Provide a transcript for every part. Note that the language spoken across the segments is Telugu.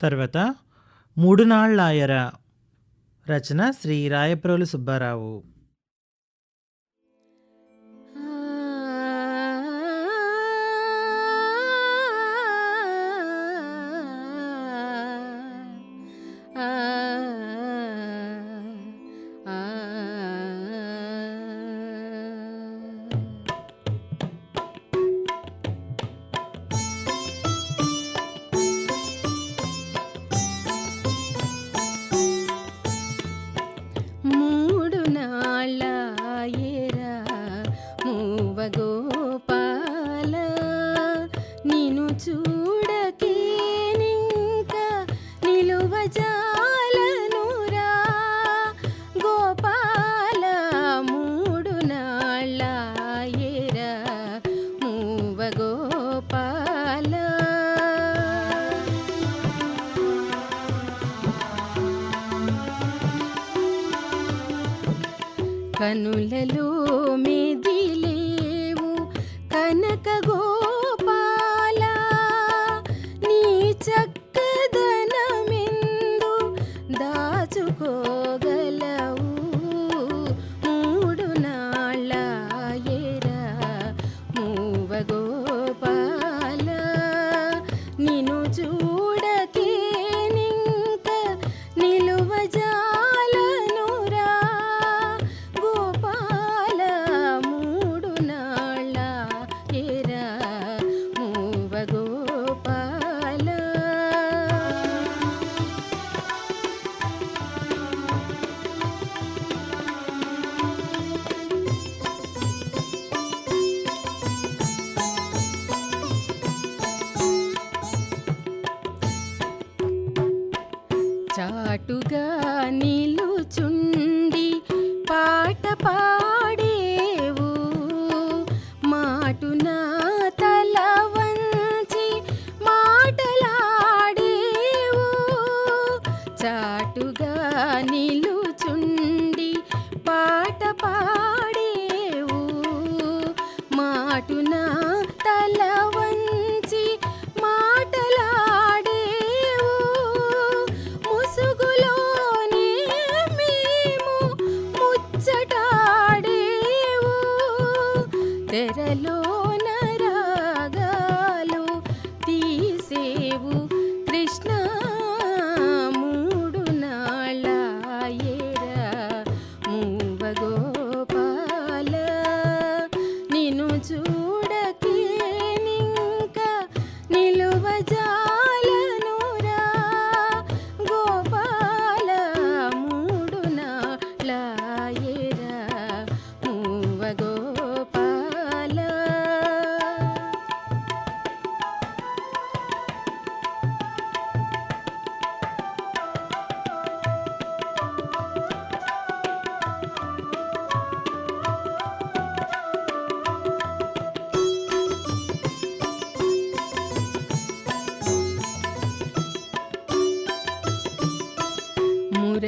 తర్వాత మూడు నాళ్ళాయర రచన శ్రీ రాయప్రోలు సుబ్బారావు ah శివగోపాల కనులలో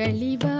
தெளிவா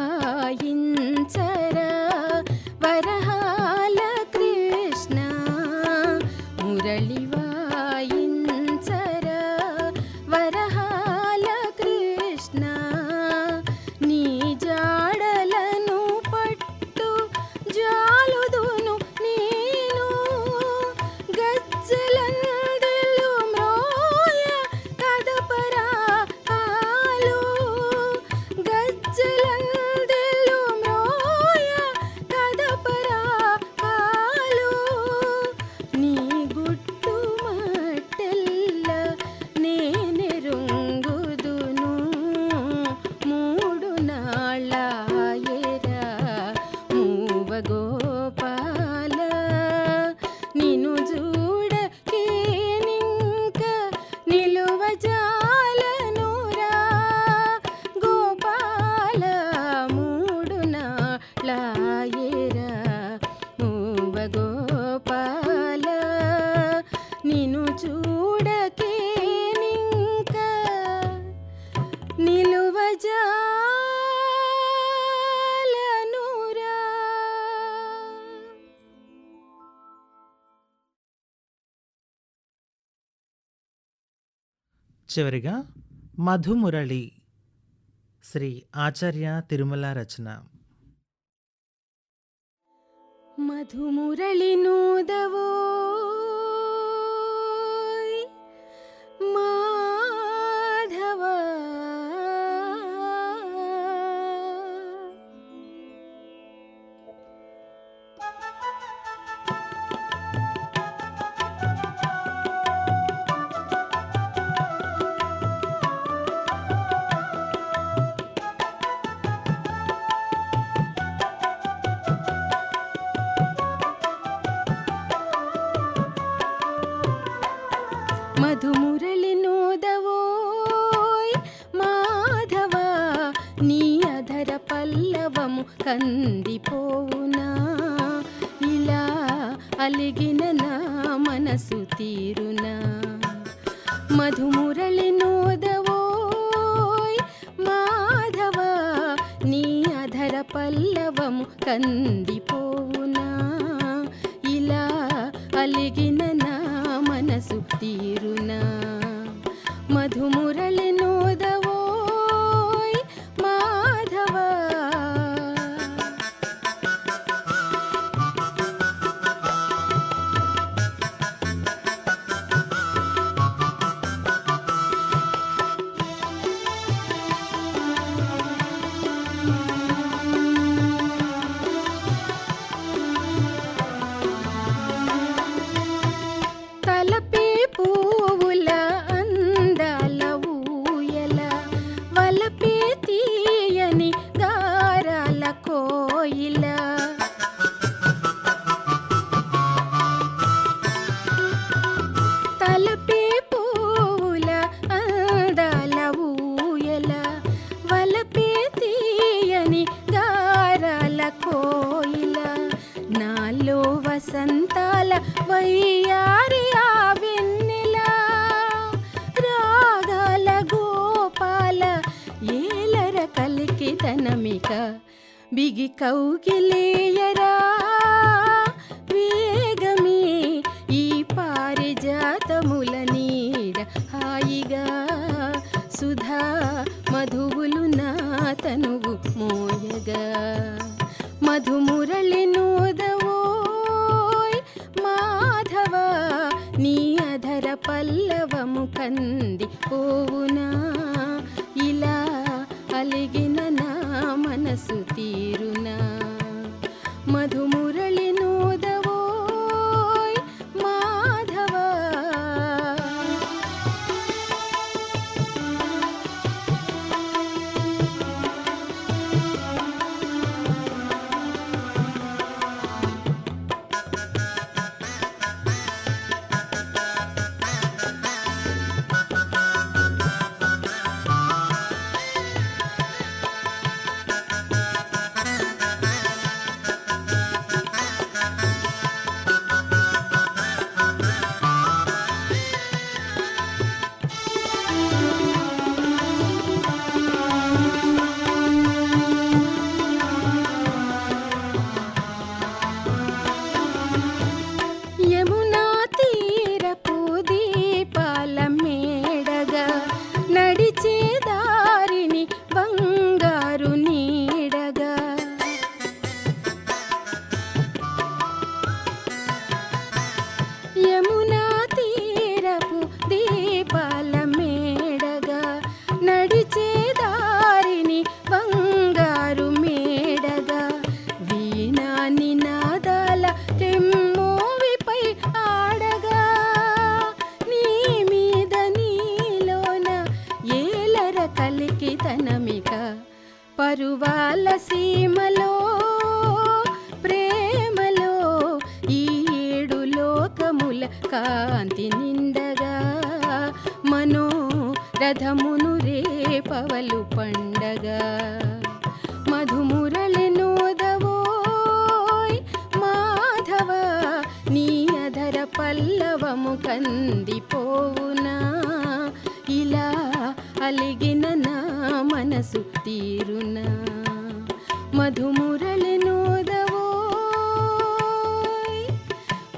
చివరిగా మధుమురళి శ్రీ ఆచార్య తిరుమల రచన. మధుమురళి నూదవో నీ అధర పల్లవము కందిపోవునా? ఇలా అలిగిన నా మనసు తీరునా? మధుమురళి నోదవోయ్ మాధవ నీ అధర పల్లవము కందిపోవునా? ఇలా అలిగిన నా మనసు తీరునా? మధుమురళి వసంతాల వయ్యారి ఆ వెన్నెల రాగాల గోపాల ఏలర కలికి తనమిక బిగి కౌగిలేయరా. వేగమే ఈ పారిజాతముల నీడ హాయిగా సుధా మధువులు నా తనువు మోయగా. మధుమురళిను పల్లవము కంది పోవునా? ఇలా అలిగిన నా మనసు తీరునా? మధుమురళి కలికితనమిక. పరువాల సీమలో ప్రేమలో ఈ ఏడు లోకముల కాంతి నిండగా. మనోరథమును రేపవలు పండగా. మధుమురళి నోదవోయ్ మాధవ నీ అధర పల్లవము కందిపోవునా. కలిగిన నా మనసు తీరునా మధుమురళి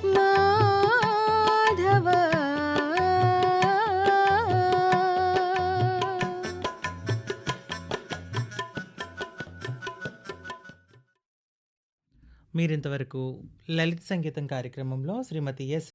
మాధవ. మీరింతవరకు లలిత సంగీతం కార్యక్రమంలో శ్రీమతి ఎస్